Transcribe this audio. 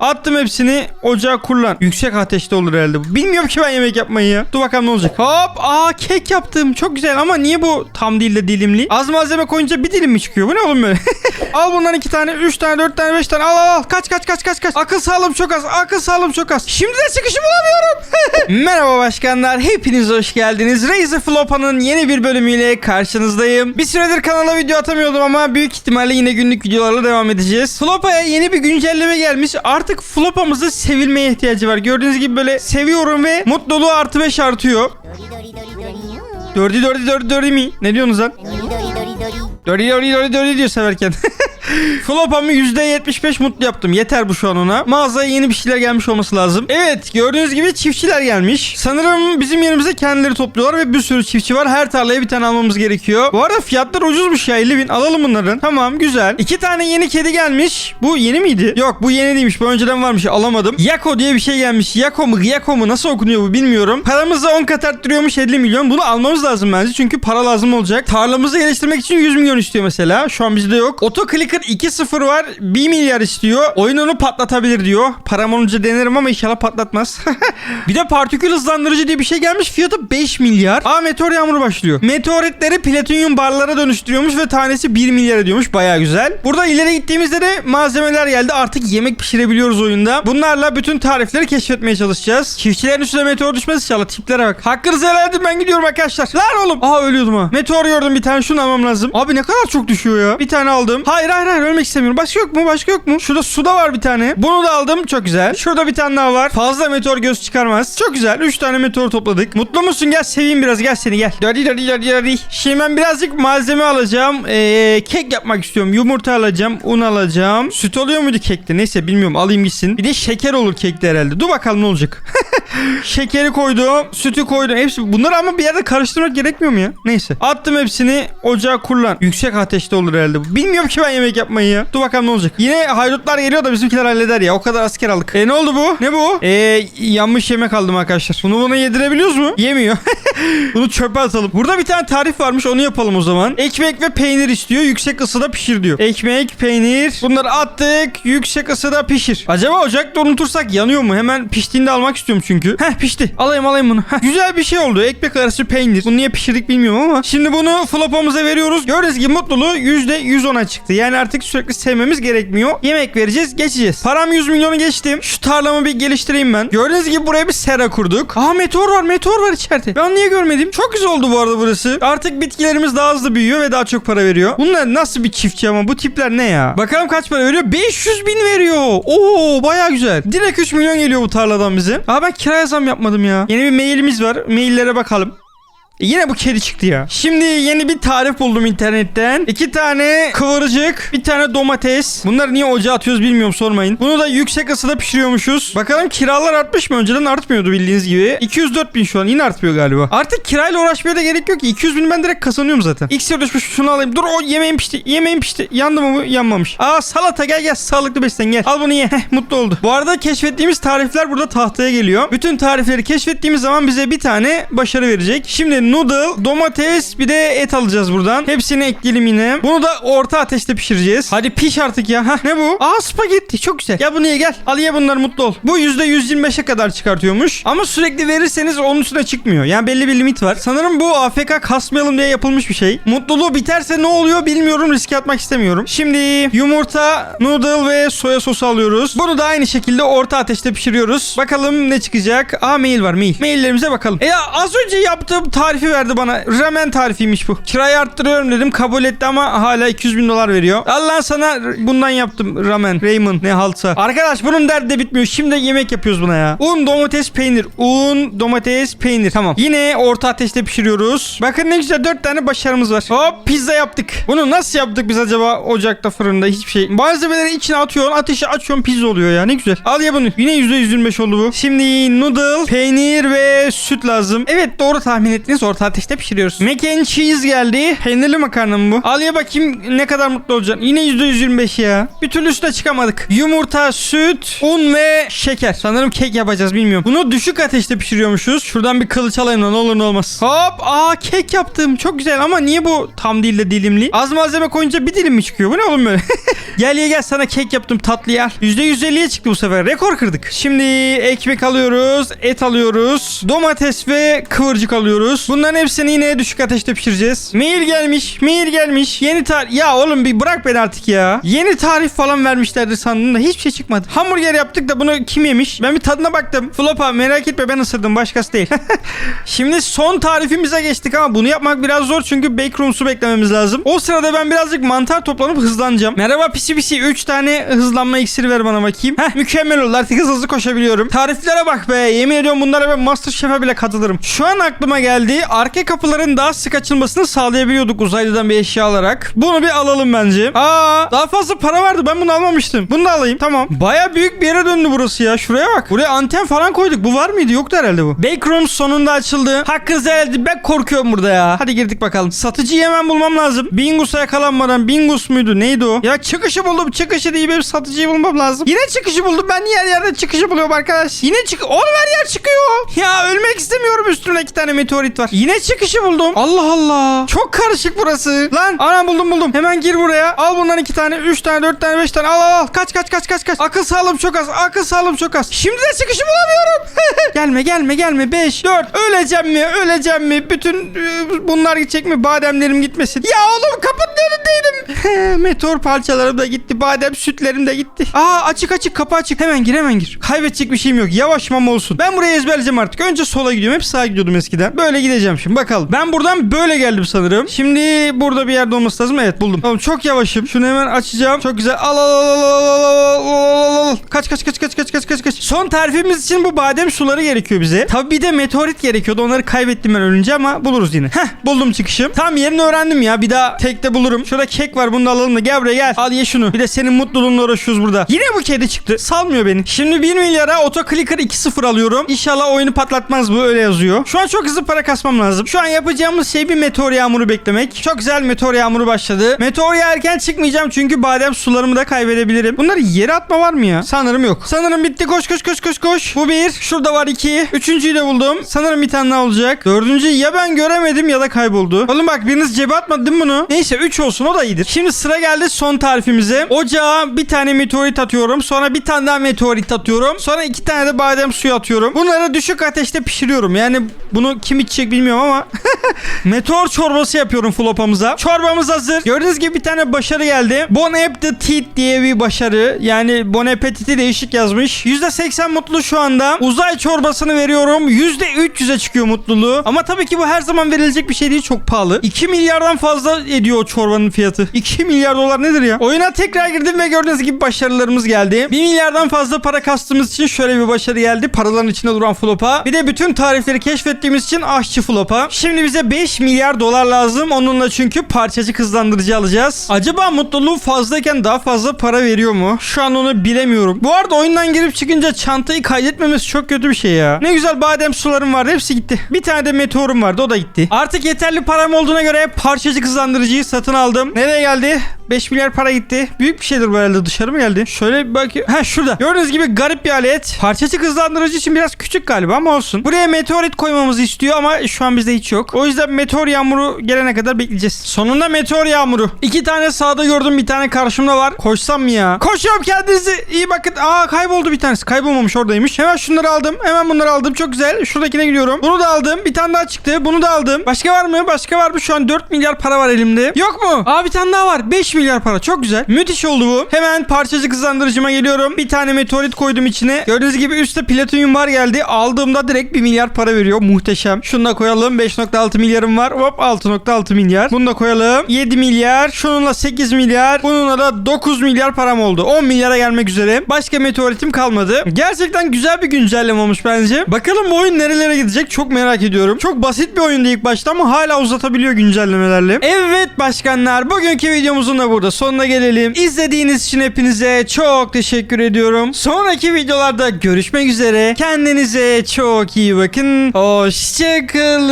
Attım hepsini ocağa kullan. Yüksek ateşte olur herhalde. Bilmiyorum ki ben yemek yapmayı ya. Dur bakalım ne olacak. Hop aa kek yaptım. Çok güzel ama niye bu tam değil de dilimli? Az malzeme koyunca bir dilim mi çıkıyor? Bu ne oğlum böyle? al bundan iki tane, üç tane, dört tane, beş tane. Al al al. Kaç kaç kaç kaç kaç. Akıl sağlığım çok az. Akıl sağlığım çok az. Şimdi de çıkışı bulamıyorum. Merhaba başkanlar. Hepiniz hoş geldiniz. Razer Flopa'nın yeni bir bölümüyle karşınızdayım. Bir süredir kanala video atamıyordum ama büyük ihtimalle yine günlük videolarla devam edeceğiz. Flopa'ya yeni bir güncelleme gelmiş. Artık Flopa'mızın sevilmeye ihtiyacı var. Gördüğünüz gibi böyle seviyorum ve mutluluğu artı 5 artıyor. Dördü dördü dördü dördü mi? Ne diyorsunuz lan? Dördü dördü dördü dördü diyor severken. Flopamı %75 mutlu yaptım. Yeter bu şu an ona. Mağazaya yeni bir şeyler gelmiş olması lazım. Evet gördüğünüz gibi çiftçiler gelmiş. Sanırım bizim yerimize kendileri topluyorlar ve bir sürü çiftçi var. Her tarlaya bir tane almamız gerekiyor. Bu arada fiyatlar ucuzmuş ya 50 bin. Alalım bunların. Tamam güzel. İki tane yeni kedi gelmiş. Bu yeni miydi? Yok bu yeni değilmiş. Bu önceden varmış. Alamadım. Yako diye bir şey gelmiş. Yako mu Yako mu nasıl okunuyor bu bilmiyorum. Paramızı 10 kat arttırıyormuş 50 milyon. Bunu almamız lazım bence. Çünkü para lazım olacak. Tarlamızı geliştirmek için 100 milyon istiyor mesela. Şu an bizde yok. Auto Clicker 2.0 var. 1 milyar istiyor. Oyun onu patlatabilir diyor. Param olunca denerim ama inşallah patlatmaz. bir de partikül hızlandırıcı diye bir şey gelmiş. Fiyatı 5 milyar. Aa meteor yağmuru başlıyor. Meteoritleri platinyum barlara dönüştürüyormuş ve tanesi 1 milyar ediyormuş. Baya güzel. Burada ileri gittiğimizde de malzemeler geldi. Artık yemek pişirebiliyoruz oyunda. Bunlarla bütün tarifleri keşfetmeye çalışacağız. Çiftçilerin üstüne meteor düşmez inşallah. Tiplere bak. Hakkınızı helal edin ben gidiyorum arkadaşlar. Lan oğlum. Aa ölüyordum ha. Meteor gördüm bir tane şunu almam lazım. Abi ne kadar çok düşüyor ya. Bir tane aldım. Hayır hayır hayır ölmek istemiyorum. Başka yok mu? Başka yok mu? Şurada suda var bir tane. Bunu da aldım. Çok güzel. Şurada bir tane daha var. Fazla meteor göz çıkarmaz. Çok güzel. 3 tane meteor topladık. Mutlu musun? Gel seveyim biraz. Gel seni gel. Dödi dödi dödi dödi. Şimdi ben birazcık malzeme alacağım. Ee, kek yapmak istiyorum. Yumurta alacağım. Un alacağım. Süt oluyor muydu kekte? Neyse bilmiyorum. Alayım gitsin. Bir de şeker olur kekte herhalde. Dur bakalım ne olacak. Şekeri koydum. Sütü koydum. Hepsi bunları ama bir yerde karıştırmak gerekmiyor mu ya? Neyse. Attım hepsini ocağa kullan. Yüksek ateşte olur herhalde. Bilmiyorum ki ben yemek yapmayı ya. Dur bakalım ne olacak. Yine haydutlar geliyor da bizimkiler halleder ya. O kadar asker aldık. E ne oldu bu? Ne bu? E yanmış yemek aldım arkadaşlar. Bunu buna yedirebiliyoruz mu? Yemiyor. Bunu çöpe atalım. Burada bir tane tarif varmış. Onu yapalım o zaman. Ekmek ve peynir istiyor. Yüksek ısıda pişir diyor. Ekmek, peynir. Bunları attık. Yüksek ısıda pişir. Acaba ocakta unutursak yanıyor mu? Hemen piştiğinde almak istiyorum çünkü. Heh pişti. Alayım alayım bunu. Heh, güzel bir şey oldu. Ekmek arası peynir. Bunu niye pişirdik bilmiyorum ama. Şimdi bunu flopamıza veriyoruz. Gördüğünüz gibi mutluluğu %110'a çıktı. Yani artık sürekli sevmemiz gerekmiyor. Yemek vereceğiz geçeceğiz. Param 100 milyonu geçtim. Şu tarlamı bir geliştireyim ben. Gördüğünüz gibi buraya bir sera kurduk. Aa meteor var meteor var içeride. Ben niye görmedim? Çok güzel oldu bu arada burası. Artık bitkilerimiz daha hızlı büyüyor ve daha çok para veriyor. Bunlar nasıl bir çiftçi ama bu tipler ne ya? Bakalım kaç para veriyor? 500 bin veriyor. Oo baya güzel. Direkt 3 milyon geliyor bu tarladan bize. Aa ben kiraya zam yapmadım ya. Yeni bir mailimiz var. Maillere bakalım. E, Yine bu kedi çıktı ya. Şimdi yeni bir tarif buldum internetten. İki tane kıvırcık, bir tane domates. Bunları niye ocağa atıyoruz bilmiyorum sormayın. Bunu da yüksek ısıda pişiriyormuşuz. Bakalım kiralar artmış mı? Önceden artmıyordu bildiğiniz gibi. 204 bin şu an yine artmıyor galiba. Artık kirayla uğraşmaya da gerek yok ki. 200 bin ben direkt kazanıyorum zaten. İksir düşmüş şunu alayım. Dur o yemeğim pişti. Yemeğim pişti. Yandı mı bu? Yanmamış. Aa salata gel gel. Sağlıklı beslen gel. Al bunu ye. Heh, mutlu oldu. Bu arada keşfettiğimiz tarifler burada tahtaya geliyor. Bütün tarifleri keşfettiğimiz zaman bize bir tane başarı verecek. Şimdi noodle, domates bir de et alacağız buradan. Hepsini ekleyelim yine. Bunu da orta ateşte pişireceğiz. Hadi piş artık ya. Hah ne bu? Aa spagetti. Çok güzel. Gel bunu ye gel. Al ye bunları mutlu ol. Bu %125'e kadar çıkartıyormuş. Ama sürekli verirseniz onun üstüne çıkmıyor. Yani belli bir limit var. Sanırım bu AFK kasmayalım diye yapılmış bir şey. Mutluluğu biterse ne oluyor bilmiyorum. Riske atmak istemiyorum. Şimdi yumurta, noodle ve soya sosu alıyoruz. Bunu da aynı şekilde orta ateşte pişiriyoruz. Bakalım ne çıkacak. Aa mail var mail. Maillerimize bakalım. E ya az önce yaptığım tarifi verdi bana. Ramen tarifiymiş bu. Kirayı arttırıyorum dedim. Kabul etti ama hala 200 bin dolar veriyor. Allah sana bundan yaptım ramen. Raymond ne haltsa. Arkadaş bunun derdi de bitmiyor. Şimdi yemek yapıyoruz buna ya. Un, domates, peynir. Un, domates, peynir. Tamam. Yine orta ateşte pişiriyoruz. Bakın ne güzel 4 tane başarımız var. Hop pizza yaptık. Bunu nasıl yaptık biz acaba ocakta fırında hiçbir şey. Malzemeleri içine atıyorsun ateşi açıyorsun pizza oluyor ya ne güzel. Al ya bunu. Yine %125 oldu bu. Şimdi noodle, peynir ve süt lazım. Evet doğru tahmin ettiniz orta ateşte pişiriyoruz. Mac and cheese geldi. Peynirli makarna mı bu? Al ye bakayım ne kadar mutlu olacaksın. Yine %125 ya. Bir türlü üstüne çıkamadık. Yumurta, süt, un ve şeker. Sanırım kek yapacağız bilmiyorum. Bunu düşük ateşte pişiriyormuşuz. Şuradan bir kılıç alayım da ne olur ne olmaz. Hop aa kek yaptım. Çok güzel ama niye bu tam değil de dilimli? Az malzeme koyunca bir dilim mi çıkıyor? Bu ne oğlum böyle? gel ye gel sana kek yaptım tatlı yer. %150'ye çıktı bu sefer. Rekor kırdık. Şimdi ekmek alıyoruz. Et alıyoruz. Domates ve kıvırcık alıyoruz. Bunların hepsini yine düşük ateşte pişireceğiz. Mail gelmiş. Mail gelmiş. Yeni tarif. Ya oğlum bir bırak beni artık ya. Yeni tarif falan vermişlerdi sandım da hiçbir şey çıkmadı. Hamburger yaptık da bunu kim yemiş? Ben bir tadına baktım. Flopa merak etme ben ısırdım. Başkası değil. Şimdi son tarifimize geçtik ama bunu yapmak biraz zor çünkü backrooms'u beklememiz lazım. O sırada ben birazcık mantar toplanıp hızlanacağım. Merhaba pisi pisi 3 tane hızlanma iksiri ver bana bakayım. Heh mükemmel oldu artık hızlı hızlı koşabiliyorum. Tariflere bak be yemin ediyorum bunlara ben Masterchef'e bile katılırım. Şu an aklıma geldi arka kapıların daha sık açılmasını sağlayabiliyorduk uzaylıdan bir eşya alarak. Bunu bir alalım bence. Aa daha fazla para vardı ben bunu almamıştım. Bunu da alayım tamam. Baya büyük bir yere döndü burası ya şuraya bak. Buraya anten falan koyduk bu var mıydı yoktu herhalde bu. Backrooms sonunda açıldı. Hakkınızı edin. ben korkuyorum burada ya. Hadi girdik bakalım. Satıcıyı hemen bulmam lazım. Bingus'a yakalanmadan Bingus muydu neydi o? Ya çıkışı buldum çıkışı değil benim satıcıyı bulmam lazım. Yine çıkışı buldum ben yer yerde çıkışı buluyorum arkadaş. Yine çık oğlum her yer çıkıyor. Ya ölmek istemiyorum üstüne iki tane meteorit var. Yine çıkışı buldum. Allah Allah. Çok karışık burası. Lan anam buldum buldum. Hemen gir buraya. Al bundan iki tane, üç tane, dört tane, beş tane. Al al al. Kaç kaç kaç kaç kaç. Akıl sağlığım çok az. Akıl sağlığım çok az. Şimdi de çıkışı bulamıyorum. gelme gelme gelme. Beş, dört. Öleceğim mi? Öleceğim mi? Bütün e, bunlar gidecek mi? Bademlerim gitmesin. Ya oğlum kapının önündeydim. Meteor parçalarım da gitti. Badem sütlerim de gitti. Aa açık açık kapı açık. Hemen gir hemen gir. Kaybedecek bir şeyim yok. Yavaş mam olsun. Ben buraya ezberleyeceğim artık. Önce sola gidiyorum. Hep sağa gidiyordum eskiden. Böyle gideceğim şimdi. Bakalım. Ben buradan böyle geldim sanırım. Şimdi burada bir yerde olması lazım. Evet buldum. Tamam çok yavaşım. Şunu hemen açacağım. Çok güzel. Al al al al al al al al al. Kaç kaç kaç kaç kaç kaç kaç kaç. Son tarifimiz için bu badem suları gerekiyor bize. Tabii bir de meteorit gerekiyordu. Onları kaybettim ben ölünce ama buluruz yine. Heh buldum çıkışım. Tam yerini öğrendim ya. Bir daha tekte bulurum. Şurada kek var. Bunu da alalım da. Gel buraya gel. Al ye şunu. Bir de senin mutluluğunla uğraşıyoruz burada. Yine bu kedi çıktı. Salmıyor beni. Şimdi 1 milyara otoclicker 2.0 alıyorum. İnşallah oyunu patlatmaz bu. Öyle yazıyor. Şu an çok hızlı para kasmam lazım. Şu an yapacağımız şey bir meteor yağmuru beklemek. Çok güzel meteor yağmuru başladı. Meteor yağarken çıkmayacağım çünkü badem sularımı da kaybedebilirim. Bunları yere atma var mı ya? Sanırım yok. Sanırım bitti. Koş koş koş koş koş. Bu bir. Şurada var iki. Üçüncüyü de buldum. Sanırım bir tane daha olacak. Dördüncüyü ya ben göremedim ya da kayboldu. Oğlum bak biriniz cebe atmadı değil bunu? Neyse 3 olsun o da iyidir. Şimdi sıra geldi son tarifimize. Ocağa bir tane meteorit atıyorum. Sonra bir tane daha meteorit atıyorum. Sonra iki tane de badem suyu atıyorum. Bunları düşük ateşte pişiriyorum. Yani bunu kim içecek bilmiyorum ama. Meteor çorbası yapıyorum flopamıza. Çorbamız hazır. Gördüğünüz gibi bir tane başarı geldi. Bon Appetit diye bir başarı. Yani Bon Appetit'i değişik yazmış. %80 mutlu şu anda. Uzay çorbasını veriyorum. %300'e çıkıyor mutluluğu. Ama tabii ki bu her zaman verilecek bir şey değil. Çok pahalı. 2 milyardan fazla ediyor o çorbanın fiyatı. 2 milyar dolar nedir ya? Oyuna tekrar girdim ve gördüğünüz gibi başarılarımız geldi. 1 milyardan fazla para kastığımız için şöyle bir başarı geldi. Paraların içinde duran flopa. Bir de bütün tarifleri keşfettiğimiz için aşçı flopa. Şimdi bize 5 milyar dolar lazım. Onunla çünkü parçacık hızlandırıcı alacağız. Acaba mutluluğu fazlayken daha fazla para veriyor mu? Şu an onu bilemiyorum. Bu arada oyundan girip çıkınca çantayı kaydetmemesi çok kötü bir şey ya. Ne güzel badem sularım vardı. Hepsi gitti. Bir tane de meteorum vardı. O da gitti. Artık yeterli param olduğuna göre parçacık hızlandırıcıyı satın aldım. Nereye geldi? 5 milyar para gitti. Büyük bir şeydir bu herhalde. Dışarı mı geldi? Şöyle bir bakayım. Ha şurada. Gördüğünüz gibi garip bir alet. Parçacık hızlandırıcı için biraz küçük galiba ama olsun. Buraya meteorit koymamızı istiyor ama şu an bizde hiç yok. O yüzden meteor yağmuru gelene kadar bekleyeceğiz. Sonunda meteor yağmuru. İki tane sağda gördüm bir tane karşımda var. Koşsam mı ya? Koşuyorum kendinizi. iyi bakın. Aa kayboldu bir tanesi. Kaybolmamış oradaymış. Hemen şunları aldım. Hemen bunları aldım. Çok güzel. Şuradakine gidiyorum. Bunu da aldım. Bir tane daha çıktı. Bunu da aldım. Başka var mı? Başka var mı? Şu an 4 milyar para var elimde. Yok mu? Aa bir tane daha var. 5 milyar para. Çok güzel. Müthiş oldu bu. Hemen parçacık hızlandırıcıma geliyorum. Bir tane meteorit koydum içine. Gördüğünüz gibi üstte platinyum var geldi. Aldığımda direkt 1 milyar para veriyor. Muhteşem. Şunu da koyalım. 5.6 milyarım var. Hop 6.6 milyar. Bunu da koyalım. 7 milyar. Şununla 8 milyar. Bununla da 9 milyar param oldu. 10 milyara gelmek üzere. Başka meteoritim kalmadı. Gerçekten güzel bir güncelleme olmuş bence. Bakalım bu oyun nerelere gidecek çok merak ediyorum. Çok basit bir oyundu ilk başta ama hala uzatabiliyor güncellemelerle. Evet başkanlar bugünkü videomuzun da da burada sonuna gelelim. İzlediğiniz için hepinize çok teşekkür ediyorum. Sonraki videolarda görüşmek üzere. Kendinize çok iyi bakın. Hoşçakalın.